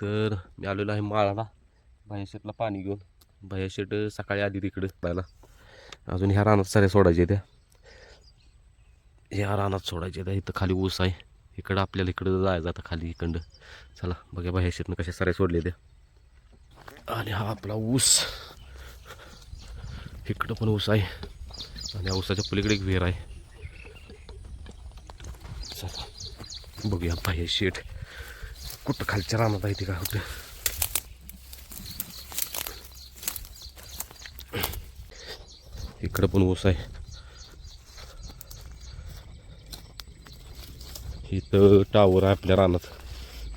तर मी आलेलो आहे माळाला. बाह्या पाणी घेऊन. बाह्या सकाळी आधी तिकडं पाहिला अजून ह्या रानात साऱ्या सोडायच्या त्या ह्या रानात सोडायच्या त्या इथं खाली ऊस आहे. इकडं आपल्याला इकडं जायचं आता खाली इकडं. चला बघा बाह्या कशा साऱ्या सोडले त्या. आणि हा आपला ऊस. इकडं पण ऊस आहे. आणि या ऊसाच्या पलीकडे एक विहीर आहे. चला बघूया बाह्या कुठं खालच्या रानात आहे ते काय होतं? इकडं पण ऊस आहे. इथं टावर आहे आपल्या रानात.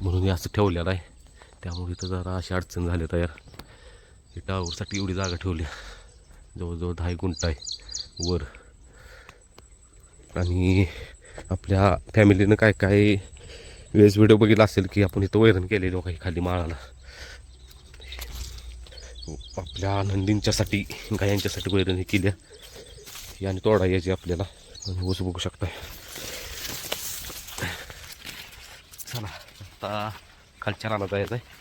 म्हणून हे असं ठेवलेलं आहे. त्यामुळे इथं जरा अशी अडचण झाली तयार. हे टावरसाठी एवढी जागा ठेवली. जवळजवळ दहा एक आहे. वर. आणि आपल्या फॅमिलीनं काय काय वेळेस व्हिडिओ बघितला असेल की आपण इथं वैरण केलेलो काही खाली माळाला. आपल्या नंदींच्यासाठी गायांच्यासाठी वैरण हे केल्या ही आणि तोडा यायची आपल्याला. आणि ऊस बघू शकताय. चला आता खालच्या रानात जायचं आहे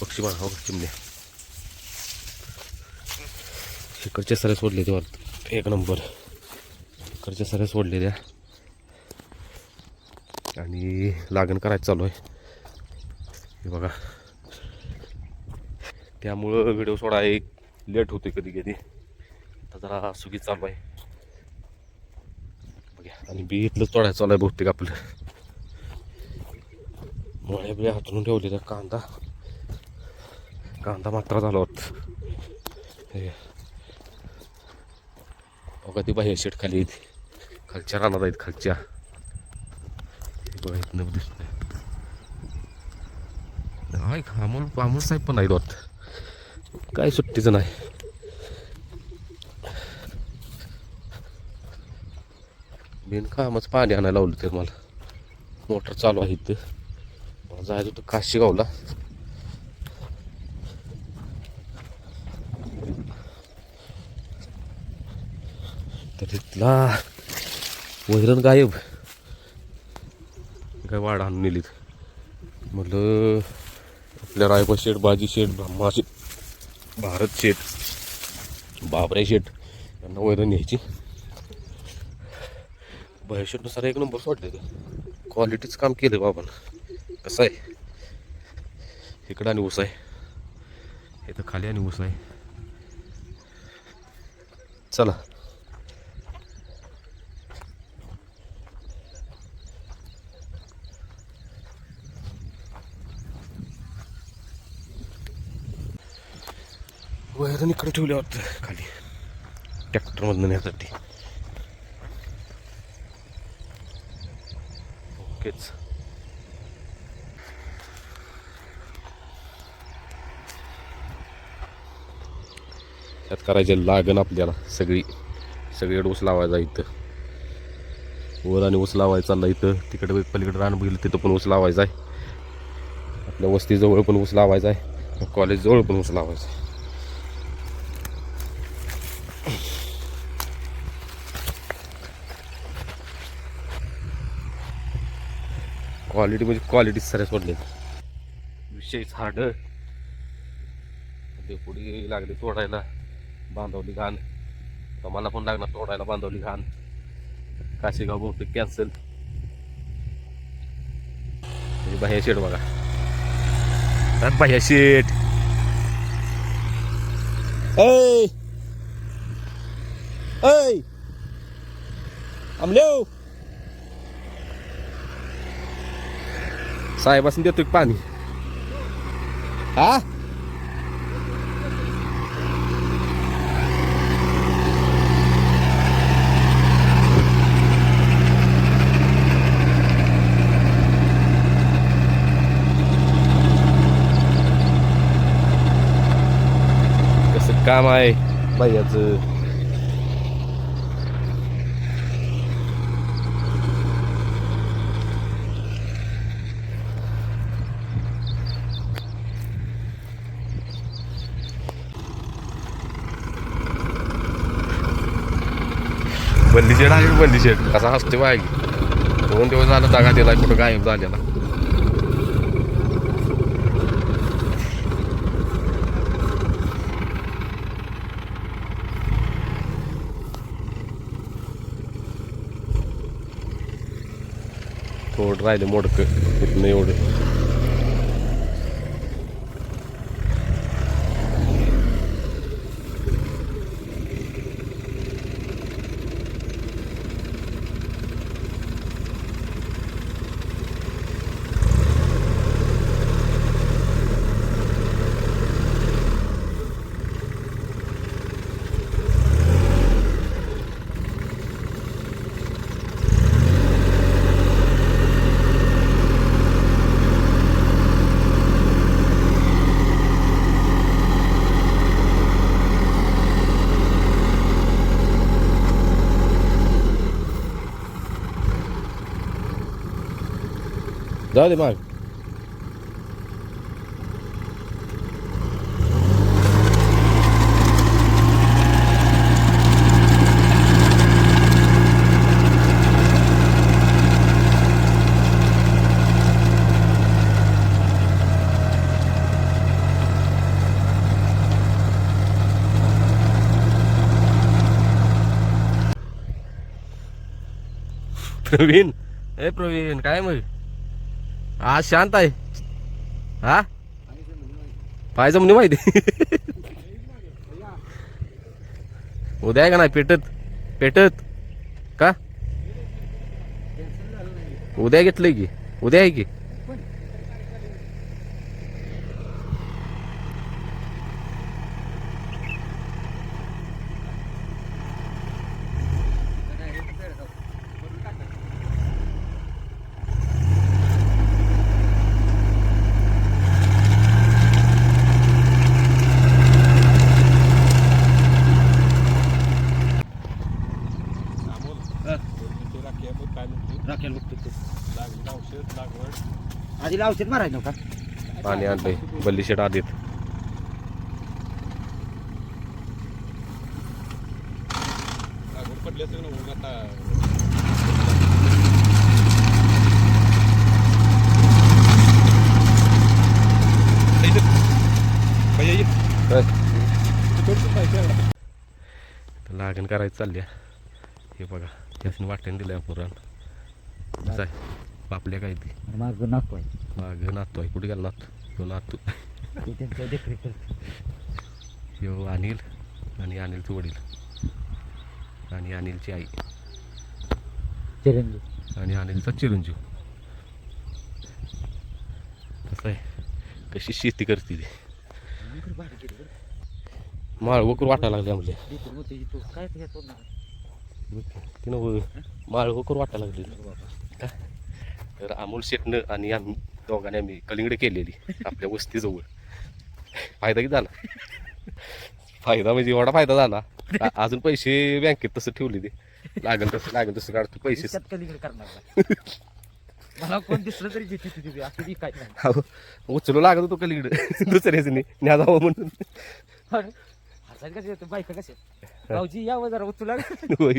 पक्षी बघा हो चिमण्या. इकडचे सरे सोडले ते वाटतं. एक नंबर. इकडचे सऱ्या सोडलेल्या. आणि लागण करायचं चालू आहे. हे बघा. त्यामुळं व्हिडिओ सोडा एक लेट होते कधी कधी आता जरा सुगी चालू आहे. बघा आणि बी इथलं तोडायचं चालू आहे बहुतेक आपलं. मुळे बिळ्या हातून ठेवलेला कांदा. कांदा मात्र झाला वाटतं हे. बघा ती बाहेर शेट खाली येते. खालच्या रानात आहेत खालच्या. हे बघा इथनं हाय अमोल अमोल साहेब पण आहेत वाटतं. काय सुट्टीचं नाही. बिनकामच पाणी आणायला लावलं ते मला. मोटर चालू आहे इथं. मला जायचं होतं काशी गावला तर तिथला वैरण गायब. काय वाढ आणून नेलीत म्हटलं आपल्या रायबा शेठ बाजी शेठ ब्रह्मा शेठ भारत शेठ बाबरे शेठ यांना वैरण न्यायची. बहिशेठनुसार एक नंबर वाटतं ते क्वालिटीचं काम केलं बाबानं. कसं आहे? इकडं आणि ऊस आहे. इथं खाली आणि ऊस आहे. चला. वैरण ठेवले वाटतं खाली. ट्रॅक्टरमधनं नेण्यासाठी ओकेच. त्यात करायचे लागण आपल्याला सगळी. सगळीकडे ऊस लावायचा इथं. वर आणि ऊस लावायचा चालला इथं. तिकडे पलीकडे रान बघितलं तिथं पण ऊस लावायचा आहे. आपल्या वस्तीजवळ पण ऊस लावायचा आहे. कॉलेजजवळ पण ऊस लावायचा आहे. क्वालिटी म्हणजे क्वालिटी साऱ्या सोडले. विषयच हार्ड. ते पुढे लागली तोडायला. बांधवली घाण. तर मला पण लागणार तोडायला बांधवली घाण. काशीगाव बहुतेक कॅन्सल बाह्या शेट बघा. बाह्या शेट. ऐ! ऐ! आमलेव! साहेबासून देतोय पाणी हा कसं काम आहे बंदी शेड आहे बंदी शेड कसा हसते बाय दोन दिवस झालं दगा दिलाय कुठं गायब झालेला थोडं राहिले मोडकं इथनं एवढं जाऊ दे मग प्रवीण ए प्रवीण काय मग आज शांत आहे. हा? पाहिजे म्हणजे माहिती. उद्या आहे का नाही? पेटत. पेटत. का? उद्या घेतलंय की? उद्या आहे की राखेल बघतो तू आधी औषध मारायचं का पाणी आणलंय बल्ली शेट आधीत लागण करायचं चालली आहे. हे बघा त्यासनी वाट्याने दिलंय पुराण. जाय. पापल्या काय ती? माझं नको आहे. माग नातू आहे. कुठे गेला नातू? तो नातू. ते त्यांचं देखरेख करते. यो अनिल. आणि अनिलचं वडील. आणि अनिलची आई. चिरंजीव. आणि अनिलचा चिरंजीव. कसं आहे? कशी शेती करते ती? माळवकर वाटायला लागले म्हणजे काय तिनं माळवकर वाटायला लागली. का तर अमोल शेटनं आणि आम्ही दोघांनी आम्ही कलिंगड केलेली आपल्या वस्तीजवळ. फायदा किती झाला? फायदा म्हणजे एवढा फायदा झाला. अजून पैसे बँकेत तसं ठेवले ते. लागेल तसं लागेल तसं काढतो पैसे. शेतकरी करणार का? मला कोण दिसलं तरी जिथे तिथे असं बी काय नाही. अहो, उचलू लागत होतो कलिंगड. दुसऱ्याच नाही. न्या जावं म्हणून. हसायला कसे येतो? बायका कसे भाऊजी जरा होय.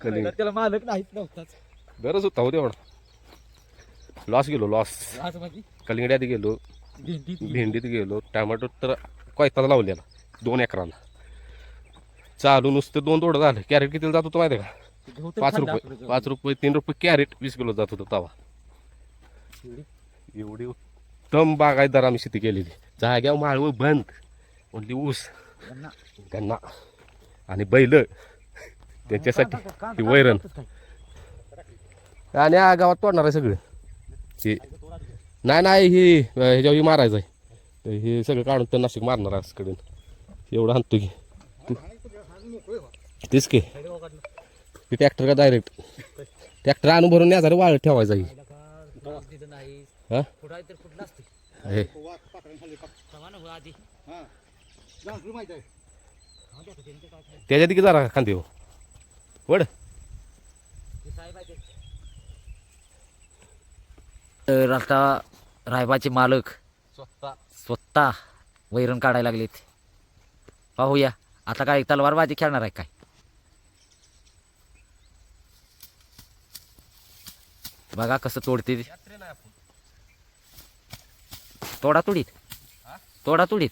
कलिंगड. त्याला मालक नाहीत नव्हताच. गरज होता हो तेवढा. लॉस गेलो लॉस आज माझी कलिंगड्यात गेलो. भेंडी. भेंडीत गेलो. टॅमॅटो तर कोयताच लावलेला दोन एकराला. चालू नुसतं दोन तोडं झालं. कॅरेट कितीला जात होतं माहिती आहे का? तर पाच खाल्ला रुपये पाच रुपये तीन रुपये कॅरेट वीस किलो जात होतं तवा. एवढी. एवढी उत्तम बागायतदार आम्ही शेती केलेली. जाग्यावर माळव बंद. म्हणली ऊस. त्यांना गन्ना. आणि बैल. त्याच्यासाठी ती वैरण. आणि या गावात तोडणार आहे सगळं. हे नाही नाही ही ह्याच्यावर ही मारायचं आहे. हे सगळं काढून तर नाशिक मारणार असकडून एवढं आणतो की. तेच की. ते ट्रॅक्टर का डायरेक्ट ट्रॅक्टर आणून भरून न्यायचा वाळ ठेवायचा ही? त्याच्यात की जरा खांदे हो? वड तर कुठलं असते हे तेव्हा ना हो आधी त्याच्या तिथे जरा खांदे हो वड तर आता रायबाचे मालक स्वतः. स्वतः वैरण काढायला लागलेत. पाहूया. आता काय तलवारबाजी खेळणार आहे काय? बघा कसं तोडते ते. तोडा तुडीत? तोडा तुडीत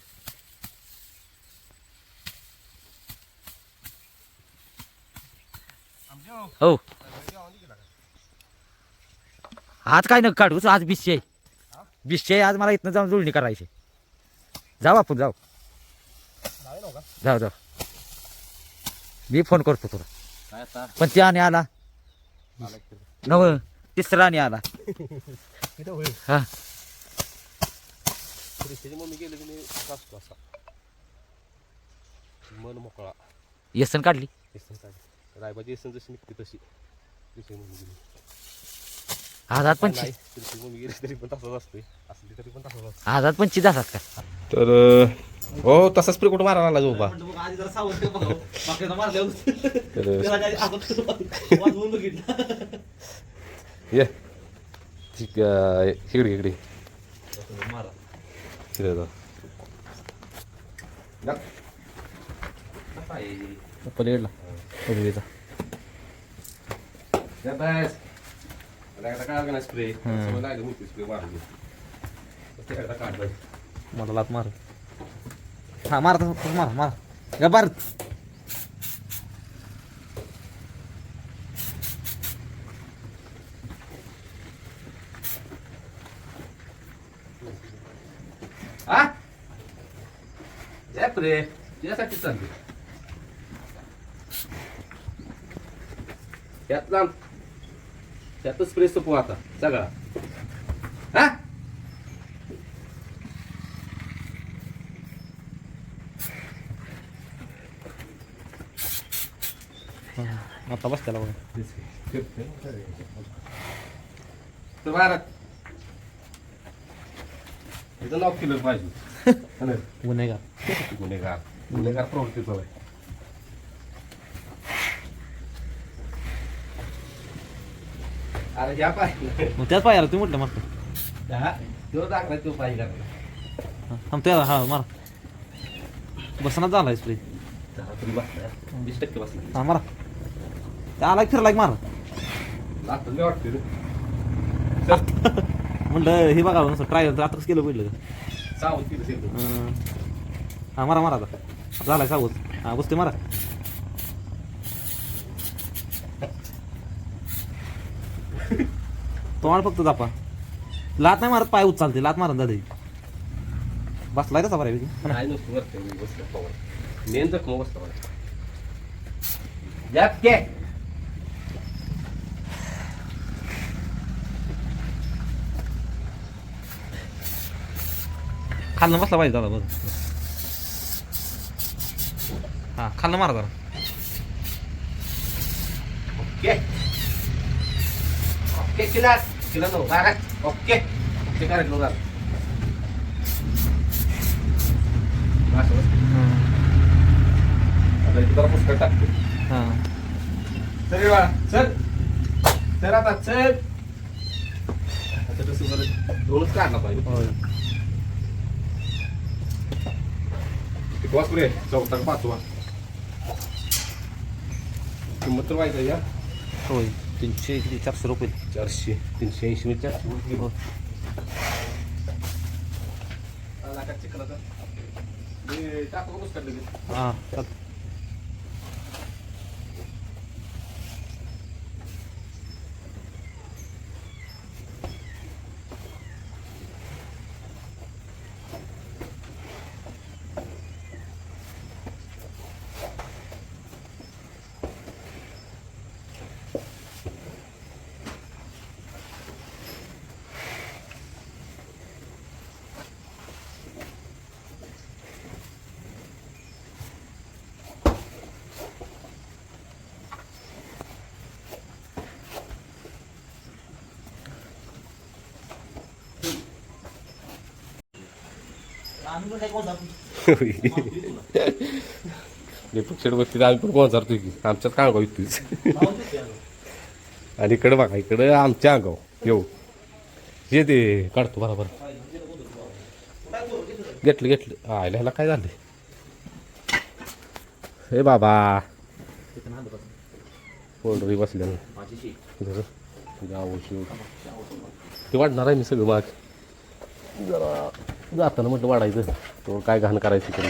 हो. आज काय नका काढूच आज बिशे बिशे आज मला इथनं जाऊन जुळणी करायची. जाऊ आपण जाऊ. जाऊ जाऊ. मी फोन करतो तुला. काय आता? पण ते आणि आला. नव तिसरा आणि आला. हा. मन मोकळा. येसन काढली. येसन काढ रायबाची येसन जशी निघते तशी. आजाद पण तरी पण तसाच असली तरी पण तसाच असते. आजाद पण चिद असतात का? तर हो तसाच स्प्रे कुठं मारायला आला वाजवून बघितलं. ये. ठीक आहे. इकडे इकडे मारा. जा. जा. पलीकडला. पदवीचा मला लात मार. हा मार मार मार. का बार जय प्रे तुझ्यासाठी चालली. यात लांब. त्यातच स्प्रे सपू आता सगळा. हा? आता बस त्याला बघा भारत इथं नाव केलं पाहिजे? गुन्हेगार. गुन्हेगार. गुन्हेगार प्रवृत्तीचं आहे अरे पाहिजे मग त्याच पाहिजे तुम्ही म्हटलं मारतो. तो दाखला तो पाहिजे थांब हा मार. बसनाच झाला स्प्रे बसला. वीस टक्के बसला. हा मारा. त्या आला की फिरला की मार. लागतं मी वाटते रे. म्हणलं हे बघा नुसतं ट्राय आता कसं केलं पहिलं. सावध केलं ते अं, हा मारा मारा आता. झालाय सावध. हा बसते मारा. तोंड फक्त जापा लात नाही मारत पाय उचलते. लात मारत दादा बसलाय तसा बऱ्यापैकी नाही नुसतं वरते बसलं पवन मेन जखम बसला मला यात के खाल्लं बसला पाहिजे दादा बघ हा खाल्लं मारा जरा. ओके. Okay class. करा किलो बारा बस बस आता इथे जरा पुस्तक टाकते. हा. चल रे बाळा चल. चल आता चल. आता कसं बरं दोनच काढला पाहिजे. होय. किती वाजता रे चौथा का पाचवा. किंमत तर माहिती आहे या. होय. तीनशे किती चारशे रुपये. चारशे तीनशे ऐंशी म्हणजे चारशे हो. टाकू हा दीपक शेड बसतील आम्ही पण पोहोचतो की. आमच्यात काय अंगाव इथेच आणि इकडे बघा इकडे आमच्या अंगाव. येऊ. ये ते काढतो बरोबर घेतलं घेतलं. आयला ह्याला काय झालं हे बाबा. पोल्ट्री बसल्या गाव ते वाढणार आहे मी सगळं माग जरा जाताना म्हटलं वाढायचं. तो काय घाण करायची तरी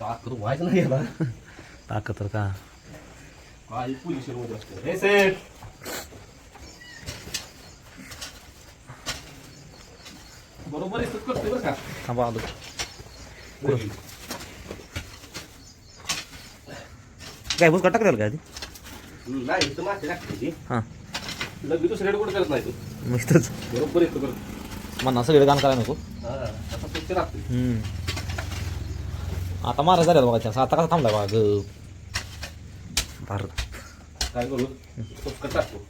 ताकद व्हायचं नाही याला. ताकद तर का? काय पोझिशनमध्ये असतं हे सेट बरोबर आहे करते बरं का थांबा आलो काय भूस टाकलेलं काय नाही इथं मासे लागते ती. हां. लग्न दुसऱ्याकडे कुठं करत नाही तू. मस्तच बरोबर येतो बरं. म्हणा सगळे गाण करायला नको. आता स्वच्छ लागते हम्म. आता मारा झाल्या बघा chance. आता कसा थांबला बघा? ग भारत काय करू स्वच्छ टाकतो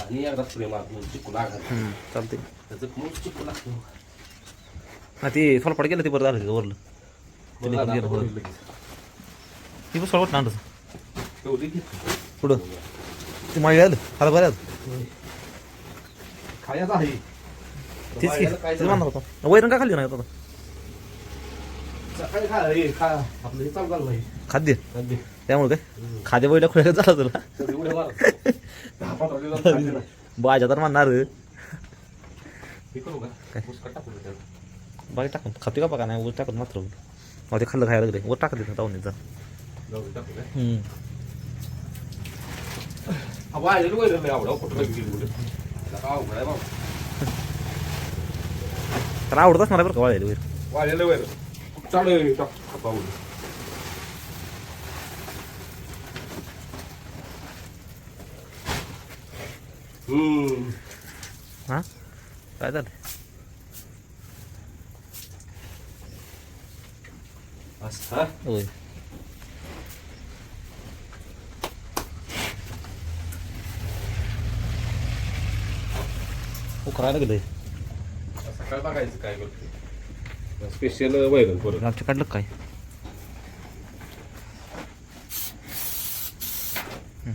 आणि एकदा स्प्रे मारतो चिकू लागत चालते त्याचं मग चिकू लागतो ना ते सोलपाट गेलं ते बरं झालं तिथं वरलं. गेलं. ती पण सोलपाट नांडच. पुढं. ते माळी आलं आता बरं आलं. खायचं आहे. तेच की बाहेरचं काय तेच म्हणणार होतो. वैरण का खाल्ली नाही आता? सकाळी खा हे खा. आपलं हे चालू झालं नाही. खाद्य? खाद्य. त्यामुळे काय? खाद्य बैला खुल्या झाला तुला. बाजा तर म्हणणार. हे करू का? टाकू? बाकी टाकून खाते का बघा नाही वर टाकत मात्र मग ते खाल्लं खायला लागले वर टाकत देत जाऊन जा जाऊ दे, टाकू काय? हम्म. हा, वाळलेलं वैरण लय आवडं, कुठं काय गेली कुठे. त्याला काय अवघड आहे बाबा. त्याला आवडत असणार आहे बरं का वाळलेली वैर वाळलेलं वैरण. चालू टाक. हां काय झालं असं, हा? होय. उकरायला गेलंय. सकाळी बघायचं काय करते स्पेशल वैरण परत आमच्या काढलं काय?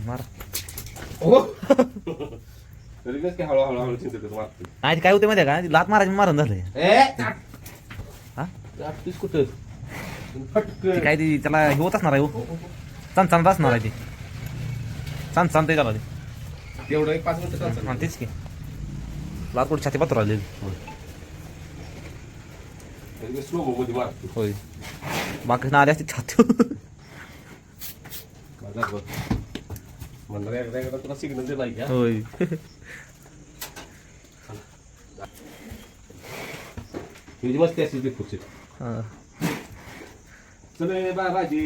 मारा. होते माहिती का? लात मारायची मारण झालंय. हा? कुठं. ते काय ती त्याला हे होत असणार आहे हो. चांद असणार आहे ते. चांद चांद ते त्याला ते. तेवढं एक पाच मिनिटं चालतं. हा तेच की. लात कुठे छाती पात्रमध्ये मारते होय. बाकी ना आली असती छाती. माझा बघ. म्हणलं एकदा एकदा तुला सिग्नल दिला होय. मस्ती असेल ते खुर्ची हा. चल ए बा बाजी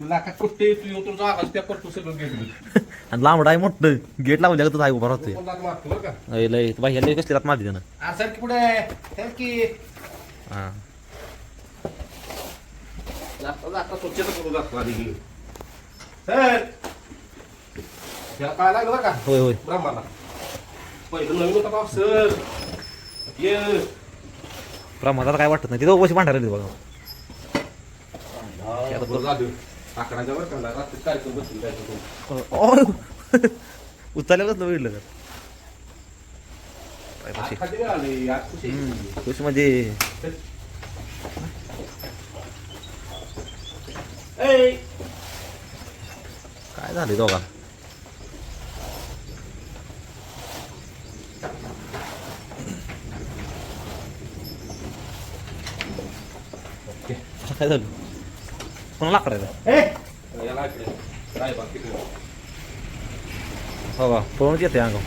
तुला का कुठे तू येऊन तुझा आवाज त्या करतो सगळं गेट आणि लांबड आहे मोठं. गेट लावलं का आहे उभा राहतोय. मारतो का? लय बाई लय कसली रात मारली त्यानं? आ, सर की पुढे सर की हा. जाता जाता स्वच्छता करू जातो आधी सर त्याला काय लागलं का? होय होय. ब्रह्माला. पहिलं नवीन होता बाप सर ये. प्रमादाला काय वाटत नाही. तिथं कशी भांडायला बघा. बरं झालं. आकडाच्या बरं का रात्री कार्यक्रम बसली काय ओय. उचलल्या बसलं बघितलं का काय आज पाशी. खाली नाही आले आज खुशी म्हणजे काय झाले दोघा काय झालं? कोणाला करायचं हो का? पळूनच येते बरं.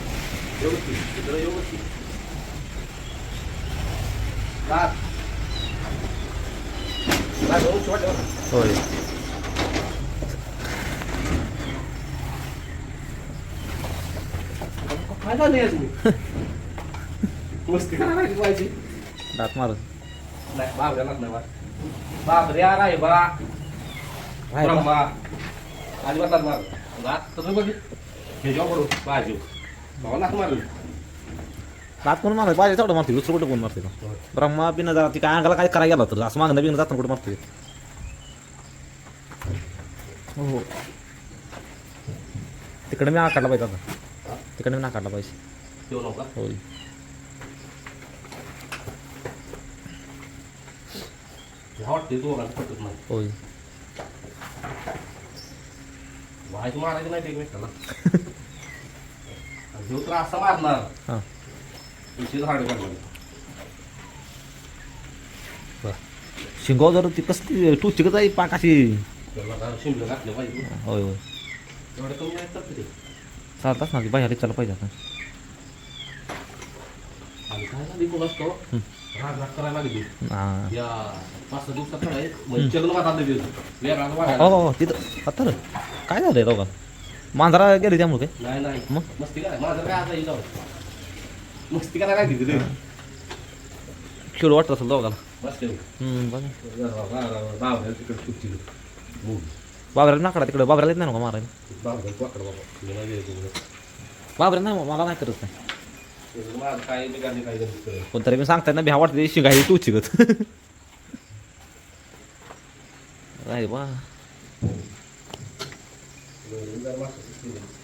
होय. दात मारत. नाही बाबऱ्या लागलं बा. बाबरे आ राय बा राय बा. ब्रह्मा. अजिबात लाग मार लाग तसं बघ. हे जेव्हा पडू. बाजू बाबा लाग मारलं दात कोण मारत पाहिजे तेवढं मारते दुसरं कुठं कोण मारते का ब्रह्मा बिना जरा ती काय अंगाला काय करायला गेला तर असं मागणं बिगणं जाताना कुठं मारते हो तिकडे मी आकाडला पाहिजे आता. तिकडे नाकाडला पाहिजे. ठेवू नका होय. ह्या वाटते पटत नाही. होय. व्हायचं मारायचं नाही ते एकमेकाला आणि ह्यो तर असा मारणार. तुमची झाड काढणार शिंगाव जर ती कसली टुचिकच आहे पाक अशी? शिमलं घातलं पाहिजे. होय होय. एवढं कमी नाही तर ते चालतात ना ती बाहेर चाललं पाहिजे आता. आणि काय झाली कोण असतो हां हो. हो तिथं आता काय झालंय दोघा मांजरा गेले त्यामुळे काय? मग? मस्ती काय तिथे? खेळ वाटत असेल दोघाला बाबऱ्याला नाकडा तिकडे. बाबऱ्याला येत नाही ना मारायला? बाबा पकड बाबा. मी नाही गेलो बाबऱ्या नाही मला नाही करत नाही. काय पण तरी मी सांगताय ना भ्या वाटते शिंगाई टुचिकत राय बा.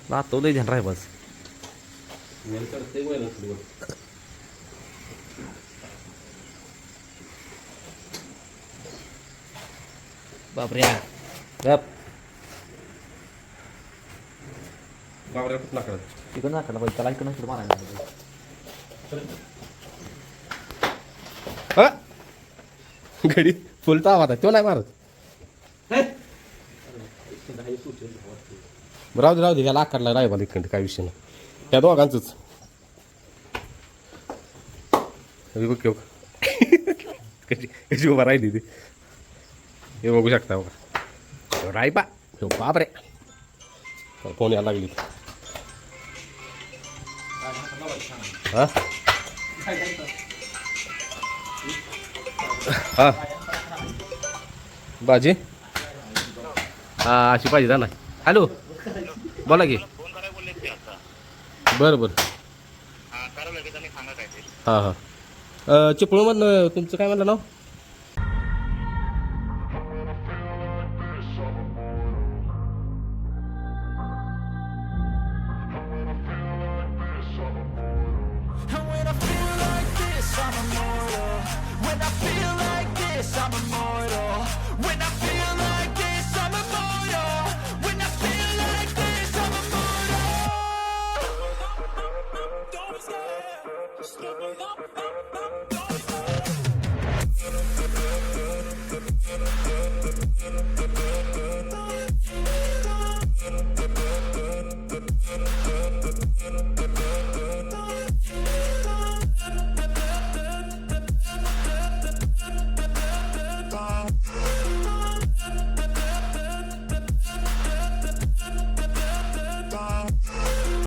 राहतो लय ध्यान राय बस. बापऱ्या गप. बाबऱ्या कुठं नाकडत तिकडं नाकडा पाहिजे त्याला इकडं मारायला घडी फुल तावा आता तो नाही मारत. राहू दे राहू दे याला आकारला रायबाला इकडं काय विषय नाही. त्या दोघांचंच. हे बघ केव कशी कशी उभा राहिली ती. हे बघू शकता बघा. रायबा हो बापरे. फोन यायला लागली. हा? हा. बाजी? हा अशी पाहिजे ना हॅलो? बोला की. बरं बरं. हां हां. अं, तुमचं काय म्हणलं नाव? And when I feel like this, I'm immortal. When I feel like this, I'm immortal.